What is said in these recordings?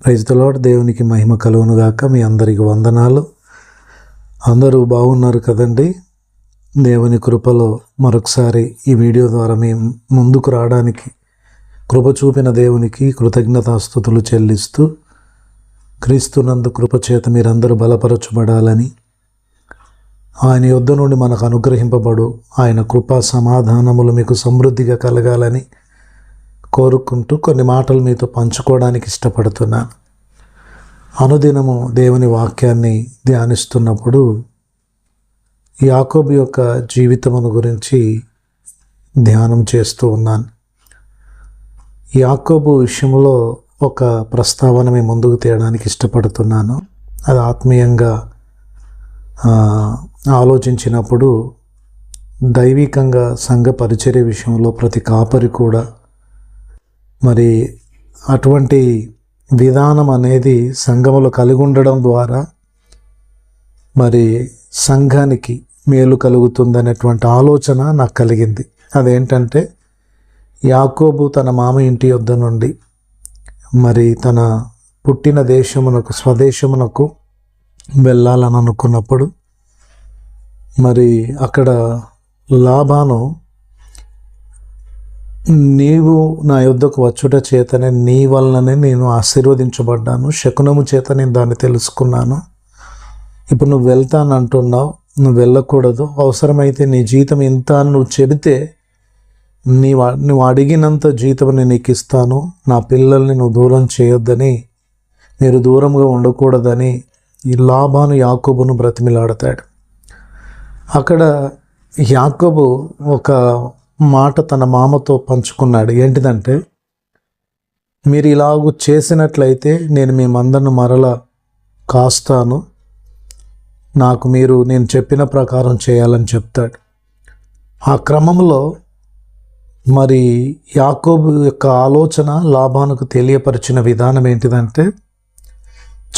రైతులో దేవునికి మహిమ కలుగునుగాక మీ అందరికి వందనాలు. అందరూ బాగున్నారు కదండి? దేవుని కృపలో మరొకసారి ఈ వీడియో ద్వారా మీ ముందుకు రావడానికి కృప చూపిన దేవునికి కృతజ్ఞతాస్థుతులు చెల్లిస్తూ క్రీస్తునందు కృపచేత మీరందరూ బలపరచబడాలని ఆయన యుద్ధ నుండి మనకు అనుగ్రహింపబడు ఆయన కృపా సమాధానములు మీకు సమృద్ధిగా కలగాలని కోరుకుంటూ కొన్ని మాటలు మీతో పంచుకోవడానికి ఇష్టపడుతున్నాను. అనుదినము దేవుని వాక్యాన్ని ధ్యానిస్తున్నప్పుడు యాకోబు యొక్క జీవితమును గురించి ధ్యానం చేస్తూ ఉన్నాను. యాకోబు విషయంలో ఒక ప్రస్తావన మీ ముందుకు తేయడానికి ఇష్టపడుతున్నాను. అది ఆత్మీయంగా ఆలోచించినప్పుడు దైవికంగా సంఘ పరిచర్య విషయంలో ప్రతి కాపరి కూడా మరి అటువంటి విధానం అనేది సంఘములో కలిగి ఉండడం ద్వారా మరి సంఘానికి మేలు కలుగుతుందనేటువంటి ఆలోచన నాకు కలిగింది. అదేంటంటే యాకోబు తన మామ ఇంటి యొద్ద నుండి మరి తన పుట్టిన దేశమునకు స్వదేశమునకు వెళ్ళాలని అనుకున్నప్పుడు మరి అక్కడ లాభాను నీవు నా యుద్ధకు వచ్చుట చేతనే నీ వలననే నేను ఆశీర్వదించబడ్డాను. శకునము చేత నేను దాన్ని తెలుసుకున్నాను. ఇప్పుడు నువ్వు వెళ్తానంటున్నావు నువ్వు వెళ్ళకూడదు. అవసరమైతే నీ జీతం ఇంత అని నువ్వు చెబితే నీ వా- నువ్వు అడిగినంత జీతం నేను నీకు ఇస్తాను. నా పిల్లల్ని నువ్వు దూరం చేయొద్దని మీరు దూరంగా ఉండకూడదని ఈ లాభాను యాకోబును బ్రతిమిలాడతాడు. అక్కడ యాకోబు ఒక మాట తన మామతో పంచుకున్నాడు. ఏంటిదంటే మీరు ఇలాగూ చేసినట్లయితే నేను మీ మందను మరల కాస్తాను. నాకు మీరు నేను చెప్పిన ప్రకారం చేయాలని చెప్తాడు. ఆ క్రమంలో మరి యాకోబు యొక్క ఆలోచన లాభానికి తెలియపరిచిన విధానం ఏంటిదంటే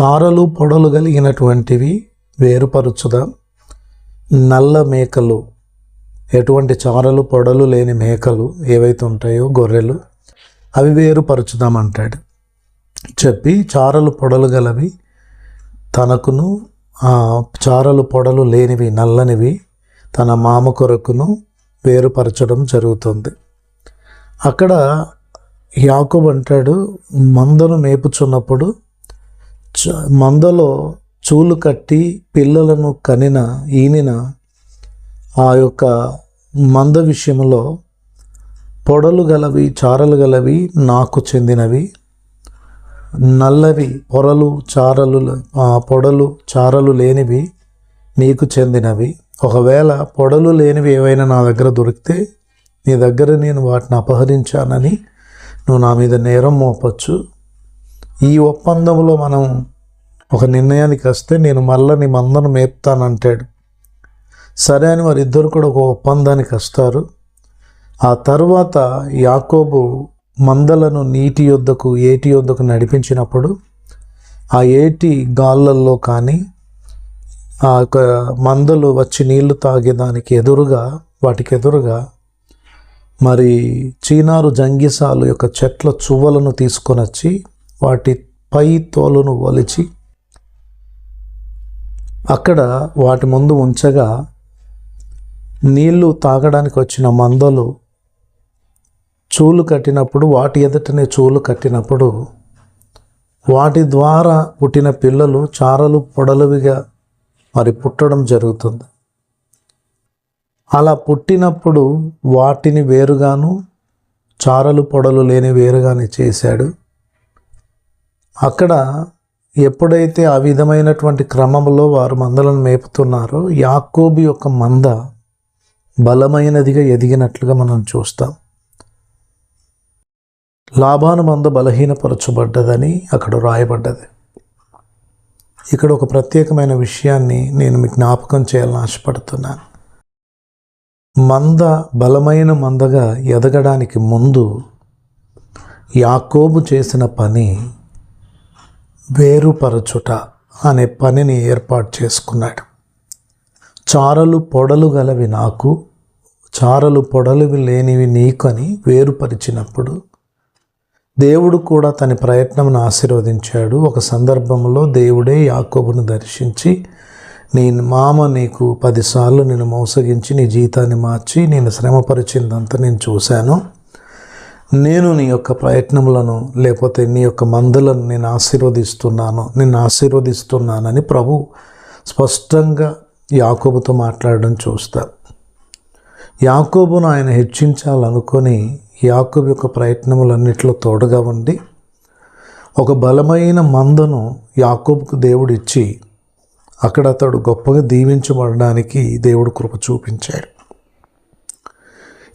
చారలు పొడలు కలిగినటువంటివి వేరుపరచుదాం? నల్ల మేకలు. ఎటువంటి చారలు పొడలు లేని మేకలు ఏవైతే ఉంటాయో గొర్రెలు అవి వేరుపరచుదామంటాడు చెప్పి చారలు పొడలు గలవి తనకును ఆ చారలు పొడలు లేనివి నల్లనివి తన మామ కొరకును వేరుపరచడం జరుగుతుంది. అక్కడ యాకోబు అంటాడు మందను మేపుచున్నప్పుడు చ- మందలో చూలు కట్టి పిల్లలను కనిన ఈనిన ఆ యొక్క మంద విషయంలో పొడలు గలవి చారలు గలవి నాకు చెందినవి. నల్లవి పొరలు చారలు పొడలు చారలు లేనివి నీకు చెందినవి. ఒకవేళ పొడలు లేనివి ఏవైనా నా దగ్గర దొరికితే నీ దగ్గర నేను వాటిని అపహరించానని నువ్వు నా మీద నేరం మోపచ్చు. ఈ ఒప్పందంలో మనం ఒక నిర్ణయానికి వస్తే నేను మళ్ళీ నీ మందను మేపుతానంటాడు. సరే అని వారిద్దరు కూడా ఒక ఒప్పందానికి వస్తారు. ఆ తర్వాత యాకోబు మందలను నీటి యొద్దకు ఏటి యొద్దకు నడిపించినప్పుడు ఆ ఏటి గాళ్ళల్లో కానీ ఆ యొక్క మందలు వచ్చి నీళ్ళు తాగేదానికి ఎదురుగా వాటికి ఎదురుగా మరి చీనారు జంగిసాలు యొక్క చెట్ల చువ్వలను తీసుకొని వచ్చి వాటి పై తోలును ఒలిచి అక్కడ వాటి ముందు ఉంచగా నీళ్ళు తాగడానికి వచ్చిన మందలు చూలు కట్టినప్పుడు వాటి ఎదుటనే చూలు కట్టినప్పుడు వాటి ద్వారా పుట్టిన పిల్లలు చారలు పొడలువిగా మరి పుట్టడం జరుగుతుంది. అలా పుట్టినప్పుడు వాటిని వేరుగాను చారలు పొడలు లేని వేరుగానే చేశాడు. అక్కడ ఎప్పుడైతే ఆ విధమైనటువంటి క్రమంలో వారు మందలను మేపుతున్నారో యాకోబు యొక్క మంద బలమైనదిగా ఎదిగినట్లుగా మనం చూస్తాం. లాభాను మంద బలహీనపరచబడ్డదని అక్కడ రాయబడ్డది. ఇక్కడ ఒక ప్రత్యేకమైన విషయాన్ని నేను మీకు జ్ఞాపకం చేయాలని ఆశపడుతున్నాను. మంద బలమైన మందగా ఎదగడానికి ముందు యాకోబు చేసిన పని వేరుపరచుట అనే పనిని ఏర్పాటు చేసుకున్నాడు. చారలు పొడలు గలవి నాకు చారలు పొడలువి లేనివి నీకు అని వేరుపరిచినప్పుడు. దేవుడు కూడా తన ప్రయత్నంను ఆశీర్వదించాడు. ఒక సందర్భంలో దేవుడే యాకోబును దర్శించి నీ మామ నీకు పదిసార్లు నేను మోసగించి నీ జీతాన్ని మార్చి నేను శ్రమపరిచిందంతా నేను చూశాను. నేను నీ యొక్క ప్రయత్నములను లేకపోతే నీ యొక్క మందులను నేను ఆశీర్వదిస్తున్నాను నిన్ను ఆశీర్వదిస్తున్నానని ప్రభు స్పష్టంగా యాకోబుతో మాట్లాడడం చూస్తారు యాకోబును ఆయన హెచ్చించాలనుకొని యాకోబు యొక్క ప్రయత్నములన్నిటిలో తోడుగా ఉండి ఒక బలమైన మందను యాకోబుకు దేవుడు ఇచ్చి అక్కడ అతడు గొప్పగా దీవించబడడానికి దేవుడు కృప చూపించాడు.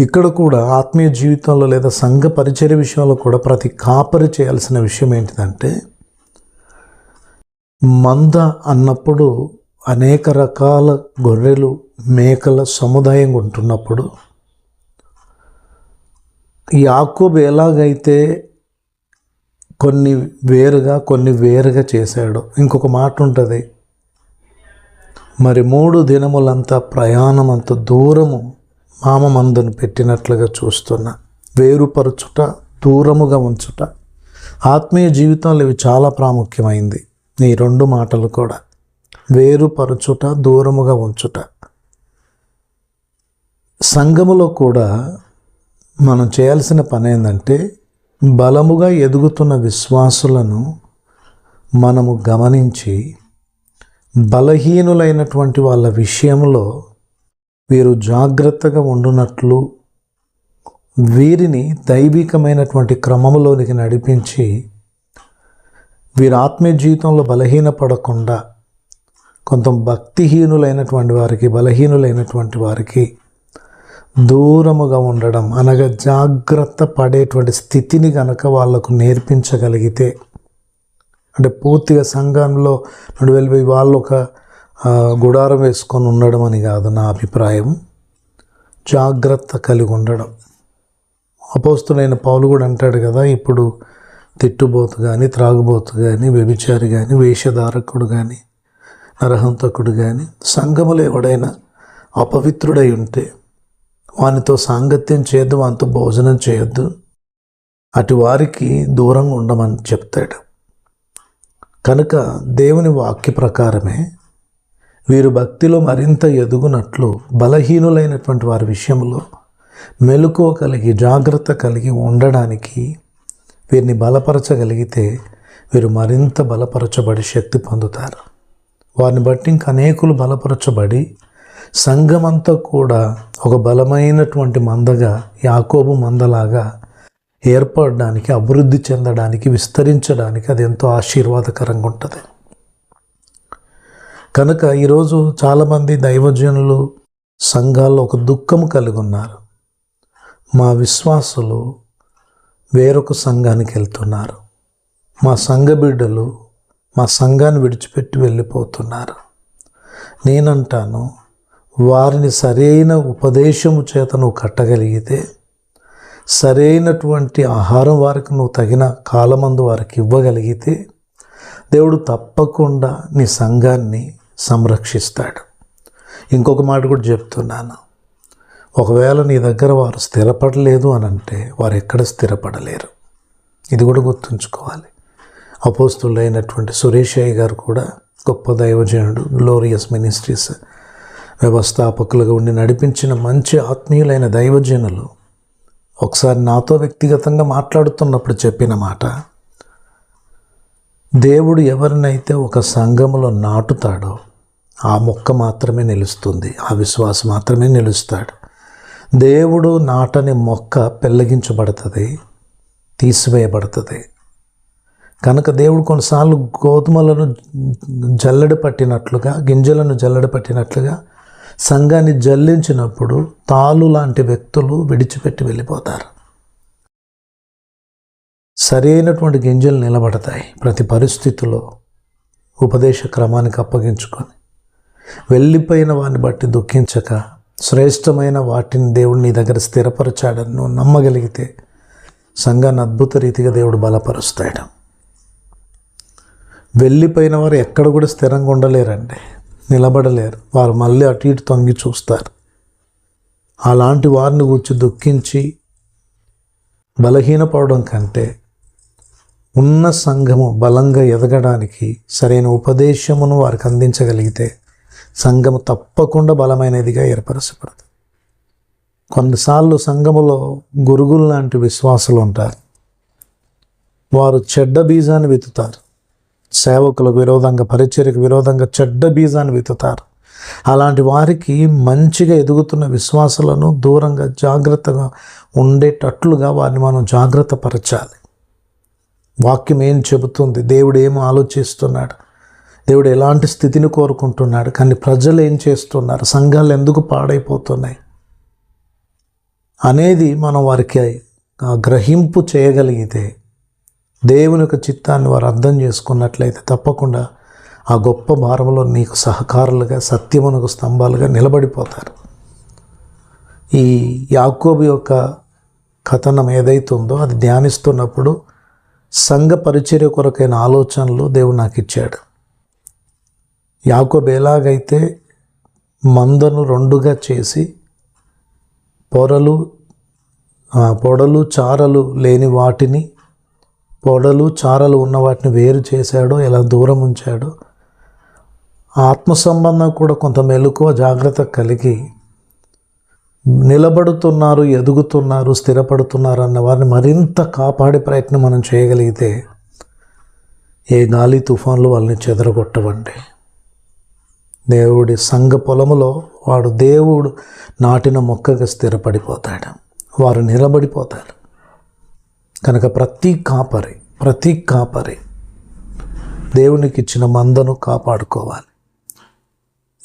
ఇక్కడ కూడా ఆత్మీయ జీవితంలో లేదా సంఘ పరిచయ విషయంలో కూడా ప్రతి కాపరి చేయాల్సిన విషయం ఏంటిదంటే మంద అన్నప్పుడు అనేక రకాల గొర్రెలు మేకల సముదాయం ఉంటున్నప్పుడు యాకోబు ఎలాగైతే కొన్ని వేరుగా కొన్ని వేరుగా చేశాడు ఇంకొక మాట ఉంటుంది. మరి మూడు దినములంతా ప్రయాణం అంత దూరము మామ మందును పెట్టినట్లుగా చూస్తున్నా వేరుపరచుట దూరముగా ఉంచుట. ఆత్మీయ జీవితంలో ఇవి చాలా ప్రాముఖ్యమైంది. ఈ రెండు మాటలు కూడా. వేరుపరచుట దూరముగా ఉంచుట. సంఘములో కూడా మనం చేయాల్సిన పని ఏంటంటే బలముగా ఎదుగుతున్న విశ్వాసులను మనము గమనించి బలహీనులైనటువంటి వాళ్ళ విషయంలో వీరు జాగ్రత్తగా ఉండునట్లు వీరిని దైవికమైనటువంటి క్రమంలోనికి నడిపించి వీరి ఆత్మీయ జీవితంలో బలహీనపడకుండా కొంత భక్తిహీనులైనటువంటి వారికి బలహీనులైనటువంటి వారికి దూరముగా ఉండడం అనగా జాగ్రత్త పడేటువంటి స్థితిని కనుక వాళ్ళకు నేర్పించగలిగితే అంటే పూర్తిగా సంఘంలో నడు వెళ్ళిపోయి వాళ్ళు ఒక గుడారం వేసుకొని ఉండడం అని కాదు నా అభిప్రాయం. జాగ్రత్త కలిగి ఉండడం. అపోస్తులైన పౌలు కూడా అంటాడు కదా ఇప్పుడు తిట్టుబోతు కానీ త్రాగుబోతు కానీ వ్యభిచారి కానీ వేషధారకుడు కానీ నరహంతకుడు కానీ సంఘములు ఎవడైనా అపవిత్రుడై ఉంటే వానితో సాంగత్యం చేయొద్దు వానితో భోజనం చేయొద్దు. అటు వారికి దూరంగా ఉండమని చెప్తాడు. కనుక దేవుని వాక్య ప్రకారమే వీరు భక్తిలో మరింత ఎదుగునట్లు బలహీనులైనటువంటి వారి విషయంలో మెలకువ కలిగి జాగ్రత్త కలిగి ఉండడానికి వీరిని బలపరచగలిగితే వీరు మరింత బలపరచబడి శక్తి పొందుతారు. వారిని బట్టి ఇంకా అనేకులు బలపరచబడి సంఘమంతా కూడా ఒక బలమైనటువంటి మందగా యాకోబు మందలాగా ఏర్పడడానికి అభివృద్ధి చెందడానికి విస్తరించడానికి అది ఎంతో ఆశీర్వాదకరంగా ఉంటుంది. కనుక ఈరోజు చాలామంది దైవజనులు సంఘాల్లో ఒక దుఃఖం కలిగి ఉన్నారు. మా విశ్వాసులు వేరొక సంఘానికి వెళ్తున్నారు. మా సంఘ బిడ్డలు మా సంఘాన్ని విడిచిపెట్టి వెళ్ళిపోతున్నారు. నేనంటాను వారిని సరైన ఉపదేశము చేత నువ్వు కట్టగలిగితే సరైనటువంటి ఆహారం వారికి నువ్వు తగిన కాలమందు వారికి ఇవ్వగలిగితే దేవుడు తప్పకుండా నీ సంఘాన్ని సంరక్షిస్తాడు. ఇంకొక మాట కూడా చెప్తున్నాను. ఒకవేళ నీ దగ్గర వారు స్థిరపడలేదు అని అంటే వారు ఎక్కడ స్థిరపడలేరు. ఇది కూడా గుర్తుంచుకోవాలి. అపోస్తులైనటువంటి సురేష్ అయ్య గారు కూడా గొప్ప దైవజనుడు గ్లోరియస్ మినిస్ట్రీస్ వ్యవస్థాపకులుగా ఉండి నడిపించిన మంచి ఆత్మీయులైన దైవజనులు ఒకసారి నాతో వ్యక్తిగతంగా మాట్లాడుతున్నప్పుడు చెప్పిన మాట దేవుడు ఎవరినైతే ఒక సంఘములో నాటుతాడో ఆ మొక్క మాత్రమే నిలుస్తుంది ఆ విశ్వాసం మాత్రమే నిలుస్తాడు. దేవుడు నాటని మొక్క పెళ్ళగించబడుతుంది తీసివేయబడుతుంది. కనుక దేవుడు కొన్నిసార్లు గోధుమలను జల్లెడ పట్టినట్లుగా గింజలను జల్లెడ పట్టినట్లుగా సంఘాన్ని జల్లించినప్పుడు తాలు లాంటి వ్యక్తులు విడిచిపెట్టి వెళ్ళిపోతారు. సరైనటువంటి గింజలు నిలబడతాయి ప్రతి పరిస్థితిలో ఉపదేశ క్రమానికి అప్పగించుకొని. వెళ్ళిపోయిన వాడిని బట్టి దుఃఖించక శ్రేష్టమైన వాటిని దేవుడు నీ దగ్గర స్థిరపరచాడని నువ్వు నమ్మగలిగితే సంఘాన్ని అద్భుత రీతిగా దేవుడు బలపరుస్తాడు. వెళ్ళిపోయిన వారు ఎక్కడ కూడా స్థిరంగా ఉండలేరండి. నిలబడలేరు. వారు మళ్ళీ అటు ఇటు తొంగి చూస్తారు. అలాంటి వారిని కూర్చి దుఃఖించి బలహీనపడడం కంటే ఉన్న సంఘము బలంగా ఎదగడానికి సరైన ఉపదేశమును వారికి అందించగలిగితే సంఘము తప్పకుండా బలమైనదిగా ఏర్పరచబడదు. కొన్నిసార్లు సంఘములో గురుగులు లాంటి విశ్వాసులు ఉంటారు. వారు చెడ్డ బీజాన్ని విత్తుతారు. సేవకులకు విరోధంగా పరిచర్యకు విరోధంగా చెడ్డ బీజాన్ని విత్తుతారు అలాంటి వారికి మంచిగా ఎదుగుతున్న విశ్వాసాలను దూరంగా జాగ్రత్తగా ఉండేటట్లుగా వారిని మనం జాగ్రత్త పరచాలి వాక్యం ఏం చెబుతుంది? దేవుడు ఏం ఆలోచిస్తున్నాడు? దేవుడు ఎలాంటి స్థితిని కోరుకుంటున్నాడు? కానీ ప్రజలు ఏం చేస్తున్నారు? సంఘాలు ఎందుకు పాడైపోతున్నాయి? అనేది మనం వారికి గ్రహింపు చేయగలిగితే దేవుని యొక్క చిత్తాన్ని వారు అర్థం చేసుకున్నట్లయితే తప్పకుండా ఆ గొప్ప భారంలో నీకు సహకారులుగా సత్యమునకు స్తంభాలుగా నిలబడిపోతారు. ఈ యాకోబు యొక్క కథనం ఏదైతుందో అది ధ్యానిస్తున్నప్పుడు సంఘ పరిచర్య కొరకైన ఆలోచనలు దేవుడు నాకు ఇచ్చాడు. యాకోబు ఎలాగైతే మందను రెండుగా చేసి పొరలు పొడలు చారలు లేని వాటిని పొడలు చారలు ఉన్న వాటిని వేరు చేశాడో ఎలా దూరం ఉంచాడో ఆత్మ సంబంధం కూడా కొంత మెలకువ జాగ్రత్త కలిగి నిలబడుతున్నారు ఎదుగుతున్నారు స్థిరపడుతున్నారు అన్న వారిని మరింత కాపాడే ప్రయత్నం మనం చేయగలిగితే ఏ గాలి తుఫాన్లు వాళ్ళని చెదరగొట్టవండి. దేవుడి సంఘ పొలములో వాడు దేవుడు నాటిన మొక్కగా స్థిరపడిపోతాడు. వారు నిలబడిపోతారు. కనుక ప్రతి కాపరి ప్రతి కాపరి దేవునికి ఇచ్చిన మందను కాపాడుకోవాలి.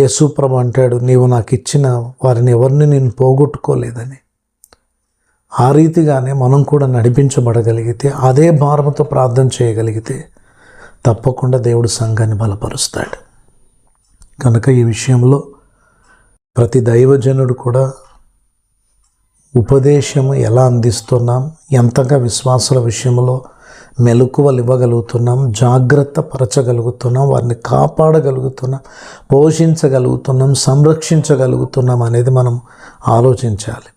యేసుప్రభు అంటాడు నీవు నాకు ఇచ్చిన వారిని ఎవరిని నేను పోగొట్టుకోలేదని. ఆ రీతిగానే మనం కూడా నడిపించబడగలిగితే అదే భారంతో ప్రార్థన చేయగలిగితే తప్పకుండా దేవుడు సంఘాన్ని బలపరుస్తాడు. కనుక ఈ విషయంలో ప్రతి దైవజనుడు కూడా ఉపదేశము ఎలా అందిస్తున్నాం? ఎంతగా విశ్వాసుల విషయంలో మెలకువలు ఇవ్వగలుగుతున్నాం జాగ్రత్త పరచగలుగుతున్నాం? వారిని కాపాడగలుగుతున్నాం? పోషించగలుగుతున్నాం? సంరక్షించగలుగుతున్నాం అనేది మనం ఆలోచించాలి.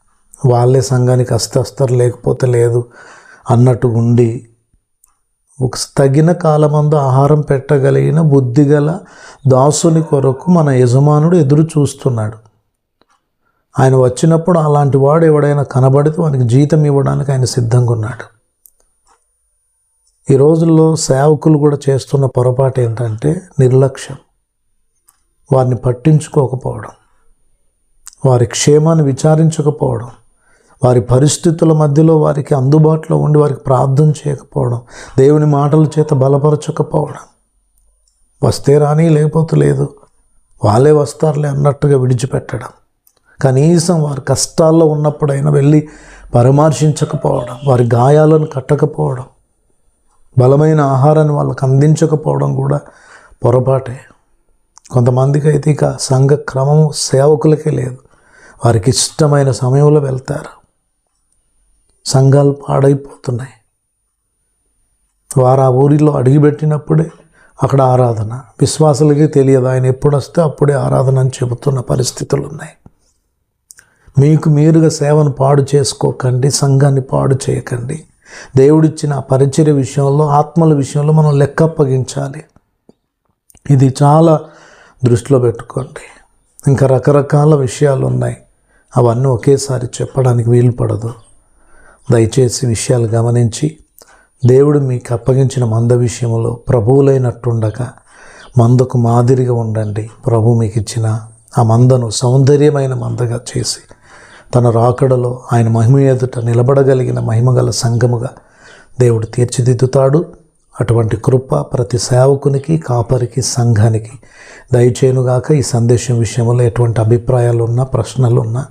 వాళ్ళే సంఘానికి అస్తస్తరు లేకపోతే లేదు అన్నట్టు ఉండి ఒక తగిన కాలమందు ఆహారం పెట్టగలిగిన బుద్ధిగల దాసుని కొరకు మన యజమానుడు ఎదురు చూస్తున్నాడు ఆయన వచ్చినప్పుడు అలాంటి వాడు ఎవడైనా కనబడితే వానికి జీతం ఇవ్వడానికి ఆయన సిద్ధంగా ఉన్నాడు. ఈ రోజుల్లో సేవకులు కూడా చేస్తున్న పొరపాటు ఏంటంటే నిర్లక్ష్యం. వారిని పట్టించుకోకపోవడం. వారి క్షేమాన్ని విచారించకపోవడం. వారి పరిస్థితుల మధ్యలో వారికి అందుబాటులో ఉండి వారికి ప్రార్థన చేయకపోవడం. దేవుని మాటల చేత బలపరచకపోవడం. వస్తే రాని లేకపోతే లేదు. వాళ్ళే వస్తారులే అన్నట్టుగా విడిచిపెట్టడం. కనీసం వారి కష్టాల్లో ఉన్నప్పుడైనా వెళ్ళి పరామర్శించకపోవడం వారి గాయాలను కట్టకపోవడం బలమైన ఆహారాన్ని వాళ్ళకి అందించకపోవడం కూడా పొరపాటే. కొంతమందికి అయితే ఇక సంఘ క్రమం సేవకులకే లేదు. వారికి ఇష్టమైన సమయంలో వెళ్తారు. సంఘాలు పాడైపోతున్నాయి. వారు ఆ ఊరిలో అడుగుపెట్టినప్పుడే అక్కడ ఆరాధన. విశ్వాసులకి తెలియదు ఆయన ఎప్పుడు వస్తే అప్పుడే ఆరాధన అని చెబుతున్న పరిస్థితులు ఉన్నాయి మీకు మీరుగా సేవను పాడు చేసుకోకండి సంఘాన్ని పాడు చేయకండి. దేవుడిచ్చిన పరిచర్య విషయంలో ఆత్మల విషయంలో మనం లెక్క అప్పగించాలి ఇది చాలా దృష్టిలో పెట్టుకోండి. ఇంకా రకరకాల విషయాలు ఉన్నాయి అవన్నీ ఒకేసారి చెప్పడానికి వీలు పడదు దయచేసి విషయాలు గమనించి దేవుడు మీకు అప్పగించిన మంద విషయంలో ప్రభువులైనట్టుండగా మందకు మాదిరిగా ఉండండి. ప్రభు మీకు ఇచ్చిన ఆ మందను సౌందర్యమైన మందగా చేసి తన రాకడలో ఆయన మహిమ ఎదుట నిలబడగలిగిన మహిమగల సంఘముగా దేవుడు తీర్చిదిద్దుతాడు. అటువంటి కృప ప్రతి సేవకునికి కాపరికి సంఘానికి దయచేనుగాక ఈ సందేశం విషయంలో ఎటువంటి అభిప్రాయాలు ఉన్నా ప్రశ్నలు ఉన్నా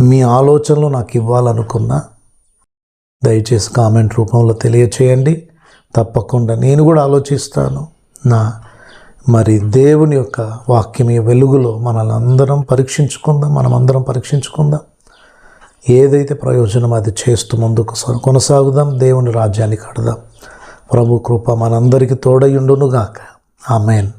మీ ఆలోచనలు నాకు ఇవ్వాలనుకున్నా దయచేసి కామెంట్ రూపంలో తెలియచేయండి. తప్పకుండా నేను కూడా ఆలోచిస్తాను. నా మరి దేవుని యొక్క వాక్యం వెలుగులో మనల్ని అందరం పరీక్షించుకుందాం మనం అందరం పరీక్షించుకుందాం. ఏదైతే ప్రయోజనం అది చేస్తూ ముందుకు కొనసాగుదాం దేవుని రాజ్యానికి కడదాం. ప్రభు కృప మనందరికీ తోడయుండునుగాక ఆమెన్.